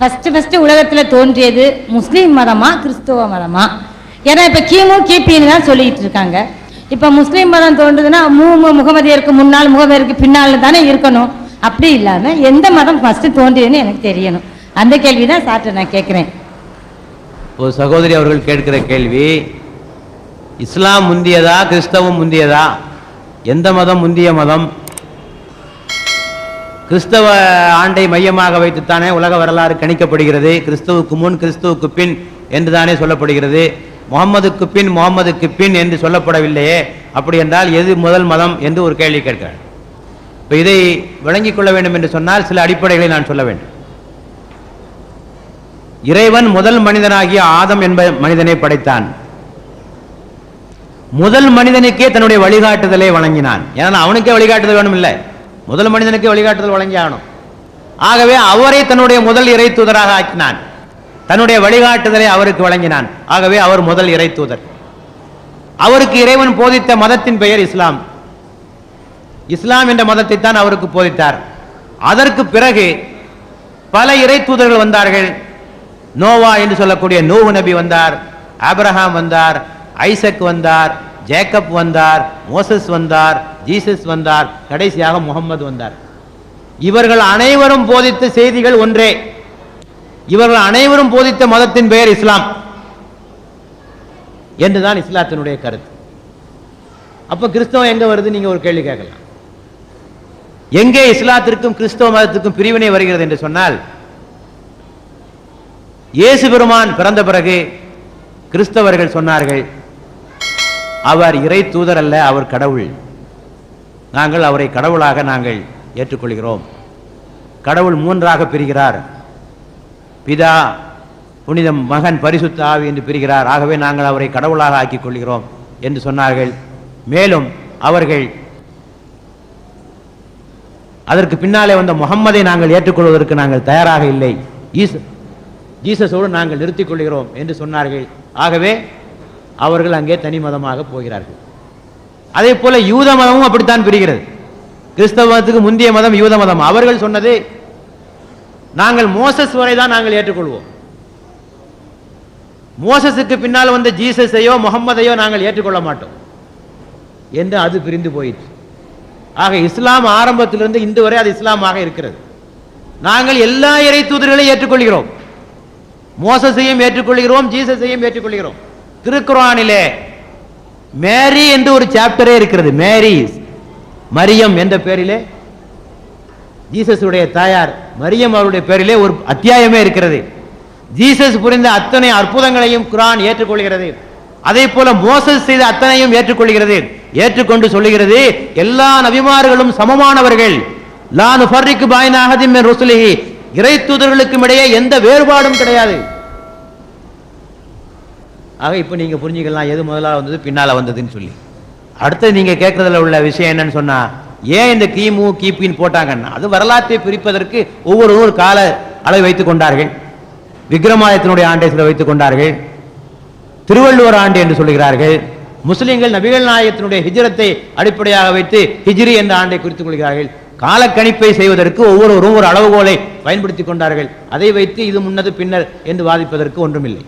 First first உலகத்தில் தோன்றியது முஸ்லீம் மதமா கிறிஸ்துவ மதமா? ஏன்னா இப்போ கிமு கிபின்னு தான் சொல்லிக்கிட்டு இருக்காங்க. இப்போ முஸ்லீம் மதம் தோன்றுதுன்னா மூ மு- முகமதியருக்கு முன்னால் முகமதியருக்கு பின்னால் தானே இருக்கணும். அப்படி இல்லாமல் எந்த மதம் ஃபஸ்ட்டு தோன்றியதுன்னு எனக்கு தெரியணும். அந்த கேள்வி தான் சார்ட்ட நான் கேட்குறேன். ஒரு சகோதரி அவர்கள் கேட்கிற கேள்வி இஸ்லாம் முந்தியதா கிறிஸ்தவம் முந்தியதா? எந்த மதம் முந்திய மதம்? கிறிஸ்தவ ஆண்டை மையமாக வைத்துத்தானே உலக வரலாறு கணிக்கப்படுகிறது. கிறிஸ்துவுக்கு முன் கிறிஸ்துவுக்கு பின் என்று தானே சொல்லப்படுகிறது. முகம்மதுக்கு பின் முகம்மதுக்கு பின் என்று சொல்லப்படவில்லையே. அப்படி என்றால் எது முதல் மதம் என்று ஒரு கேள்வி கேட்கிறார். இப்போ இதை விளங்கிக் கொள்ள வேண்டும் என்று சொன்னால் சில அடிப்படைகளை நான் சொல்ல வேண்டும். இறைவன் முதல் மனிதனாகிய ஆதம் என்ப மனிதனை படைத்தான். முதல் மனிதனுக்கே தன்னுடைய வழிகாட்டுதலை வழங்கினான். ஏன்னா அவனுக்கே வழிகாட்டுதல் வேணும் இல்லை முதல் மனிதனுக்கு வழிகாட்டுதல் வழங்கி ஆகணும். ஆகவே அவரை தன்னுடைய முதல் இறை தூதராக ஆக்கினான். தன்னுடைய வழிகாட்டுதலை அவருக்கு வழங்கினான். ஆகவே அவர் முதல் இறை தூதர். அவருக்கு இறைவன் போதித்த மதத்தின் பெயர் இஸ்லாம். இஸ்லாம் என்ற மதத்தை தான் அவருக்கு போதித்தார். அதற்கு பிறகு பல இறை தூதர்கள் வந்தார்கள். நோவா என்று சொல்லக்கூடிய நூஹ் நபி வந்தார் ஆபிரகாம் வந்தார் ஐசக் வந்தார் ஜேக்கப் வந்தார் மோசஸ் வந்தார் ஜீசஸ் வந்தார் கடைசியாக முகம்மது வந்தார். இவர்கள் அனைவரும் போதித்த செய்திகள் ஒன்றே. இவர்கள் அனைவரும் போதித்த மதத்தின் பெயர் இஸ்லாம். என்றுதான் இஸ்லாத்தினுடைய கருத்து. அப்ப கிறிஸ்தவம் எங்க வருது? நீங்க ஒரு கேள்வி கேட்கலாம். எங்கே இஸ்லாத்திற்கும் கிறிஸ்தவ மதத்திற்கும் பிரிவினை வருகிறது என்று சொன்னால் இயேசு பெருமான் பிறந்த பிறகு கிறிஸ்தவர்கள் சொன்னார்கள் அவர் இறை தூதர் அல்ல அவர் கடவுள். நாங்கள் அவரை கடவுளாக நாங்கள் ஏற்றுக்கொள்கிறோம். கடவுள் மூன்றாக பிரிகிறார். பிதா புனித மகன் பரிசுத்த ஆவி என்று பிரிகிறார். ஆகவே நாங்கள் அவரை கடவுளாக ஆக்கிக் கொள்கிறோம் என்று சொன்னார்கள். மேலும் அவர்கள் அதற்கு பின்னாலே வந்த முகம்மதை நாங்கள் ஏற்றுக்கொள்வதற்கு நாங்கள் தயாராக இல்லை. ஈச ஜீசஸோடு நாங்கள் நிறுத்திக் கொள்கிறோம் என்று சொன்னார்கள். ஆகவே அவர்கள் அங்கே தனி மதமாக போகிறார்கள். அதே போல யூத மதமும் அப்படித்தான் பிரிகிறது. கிறிஸ்தவ மதத்துக்கு முந்தைய மதம் யூத மதம். அவர்கள் சொன்னது நாங்கள் மோசஸ் வரை தான் நாங்கள் ஏற்றுக்கொள்வோம். மோசஸுக்கு பின்னால் வந்த ஜீசஸையோ முகம்மதையோ நாங்கள் ஏற்றுக்கொள்ள மாட்டோம். என்று அது பிரிந்து போயிற்று. ஆக இஸ்லாம் ஆரம்பத்திலிருந்து இந்து வரை அது இஸ்லாமாக இருக்கிறது. நாங்கள் எல்லா இறை தூதர்களையும் ஏற்றுக்கொள்கிறோம். மோசஸையும் ஏற்றுக்கொள்கிறோம் ஜீசஸையும் ஏற்றுக்கொள்கிறோம். திருக்குறானிலே மேரி என்று ஒரு சாப்டரே இருக்கிறது. மேரி மரியம் என்ற பெயரிலே ஜீசஸுடைய தாயார் மரியம் அவருடைய பெயரிலே ஒரு அத்தியாயமே இருக்கிறது. ஜீசஸ் புரிந்த அத்தனை அற்புதங்களையும் குரான் ஏற்றுக்கொள்கிறது. அதே போல மோசஸ் செய்த அத்தனையும் ஏற்றுக்கொள்கிறது. ஏற்றுக்கொண்டு சொல்லுகிறது எல்லா நபிமார்களும் சமமானவர்கள். லா நுஃபர்ரிக்கு பாய்ன ருசுலிஹி. இறை தூதர்களுக்கும் இடையே எந்த வேறுபாடும் கிடையாது. ஆக இப்போ நீங்கள் புரிஞ்சுக்கலாம் எது முதலாக வந்தது பின்னால் வந்ததுன்னு சொல்லி. அடுத்து நீங்கள் கேட்கறதுல உள்ள விஷயம் என்னன்னு சொன்னால் ஏன் இந்த கிமு கிபின்னு போட்டாங்கன்னா அது வரலாற்றை பிரிப்பதற்கு ஒவ்வொரு ஒரு கால அளவை வைத்துக் கொண்டார்கள். விக்ரமாயத்தினுடைய ஆண்டை சில வைத்துக் கொண்டார்கள். திருவள்ளுவர் ஆண்டு என்று சொல்லுகிறார்கள். முஸ்லிம்கள் நபிகள் நாயகத்தினுடைய ஹிஜ்ரத்தை அடிப்படையாக வைத்து ஹிஜ்ரி என்ற ஆண்டை குறித்துக் கொள்கிறார்கள். காலக்கணிப்பை செய்வதற்கு ஒவ்வொருவரும் ஒரு அளவுகோலை பயன்படுத்திக் கொண்டார்கள். அதை வைத்து இது முன்னது பின்னர் என்று வாதிப்பதற்கு ஒன்றுமில்லை.